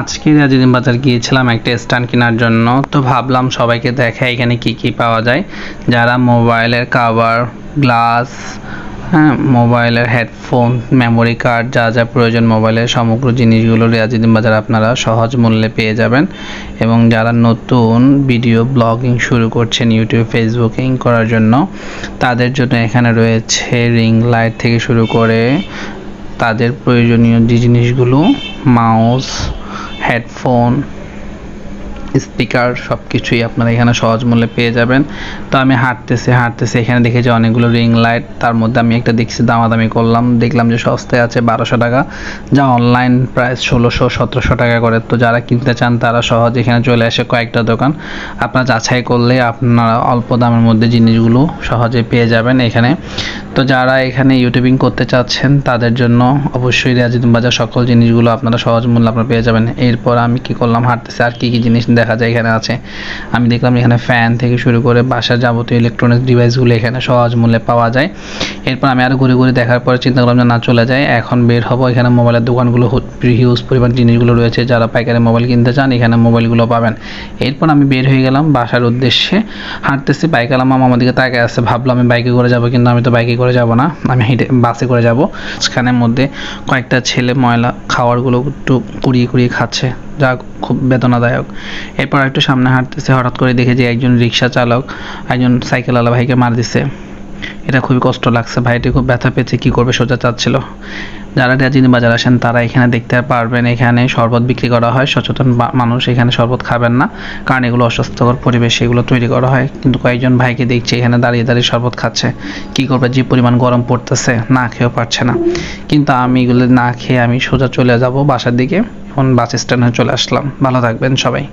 আজকে রাজিদিন বাজার গিয়েছিলাম একটা স্ট্যান্ড কেনার জন্য। তো ভাবলাম সবাইকে দেখা এখানে কি কি পাওয়া যায়। যারা মোবাইলের কাভার গ্লাস হ্যাঁ মোবাইলের হেডফোন মেমোরি কার্ড যা যা প্রয়োজন মোবাইলের সমগ্র জিনিসগুলো রিয়াজুদ্দিন বাজার আপনারা সহজ মূল্যে পেয়ে যাবেন। এবং যারা নতুন ভিডিও ব্লগিং শুরু করছেন ইউটিউব ফেসবুকিং করার জন্য, তাদের জন্য এখানে রয়েছে রিং লাইট থেকে শুরু করে তাদের প্রয়োজনীয় যে জিনিসগুলো মাউস হেডফোন স্পিকার সব কিছুই আপনারা এখানে সহজ মূল্যে পেয়ে যাবেন। তো আমি হাঁটতেছি হাঁটতেছি, এখানে দেখেছি অনেকগুলো রিং লাইট তার মধ্যে আমি একটা দেখছি, দামাদামি করলাম, দেখলাম যে সস্তায় আছে বারোশো টাকা, যা অনলাইন প্রাইস ষোলোশো, সতেরোশো টাকা করে। তো যারা কিনতে চান, তারা সহজ এখানে চলে আসে কয়েকটা দোকান। আপনারা যাচাই করলে আপনারা অল্প দামের মধ্যে জিনিসগুলো সহজে পেয়ে যাবেন এখানে। তো যারা এখানে ইউটিউবিং করতে চাচ্ছেন, তাদের জন্য অবশ্যই রিয়াজুদ্দিন বাজার সকল জিনিসগুলো আপনারা সহজ মূল্যে আপনারা পেয়ে যাবেন। এরপর আমি কি করলাম, হাঁটতেছি, আর কি কি জিনিস দেখা যায় এখানে আছে? আমি দেখলাম এখানে ফ্যান থেকে শুরু করে বাসার যাবতীয় ইলেকট্রনিক্স ডিভাইসগুলো এখানে সহজ মূল্যে পাওয়া যায়। এরপর আমি আরও ঘুরে ঘুরে দেখার পরে চিন্তা করলাম যে, না, চলে যায় এখন বের হব এখানে মোবাইলের দোকানগুলো হিউজ পরিমাণ জিনিসগুলো রয়েছে। যারা পাইকারি মোবাইল কিনতে চান, এখানে মোবাইলগুলো পাবেন। এরপর আমি বের হয়ে গেলাম বাসার উদ্দেশ্যে। হাঁটতেছি বাইক আলাম আমার দিকে তাকে আসছে ভাবলাম আমি বাইকে করে যাব কিন্তু আমি তো বাইকে করে যাব না। আমি হেঁটে বাসে করে যাব। সেখানের মধ্যে কয়েকটা ছেলে ময়লা খাওয়ারগুলো একটু কুড়িয়ে কুড়িয়ে খাচ্ছে। যা খুব বেদনাদায়ক। এরপর একটু সামনে হাঁটতেছে, হঠাৎ করে দেখে যে একজন রিক্সা চালক, একজন সাইকেলওয়ালা ভাইকে মার দিছে এটা খুবই কষ্ট লাগছে। ভাইটি খুব ব্যথা পেয়েছে, কি করবে সোজা চাচ্ছিল। যারা রাজিনী বাজার আসেন, তারা এখানে দেখতে পারবেন, এখানে শরবত বিক্রি করা হয়। সচেতন মানুষ এখানে শরবত খাবেন না। কারণ এগুলো অস্বাস্থ্যকর পরিবেশ, এগুলো তৈরি করা হয়। কিন্তু কয়েকজন ভাইকে দেখছি এখানে দাঁড়িয়ে দাঁড়িয়ে শরবত খাচ্ছে। কি করবে? যে পরিমাণ গরম পড়তেছে, না খেয়েও পারছে না। কিন্তু আমি এগুলো না খেয়ে আমি সোজা চলে যাব বাসার দিকে। এখন বাস স্ট্যান্ডে চলে আসলাম। ভালো থাকবেন সবাই।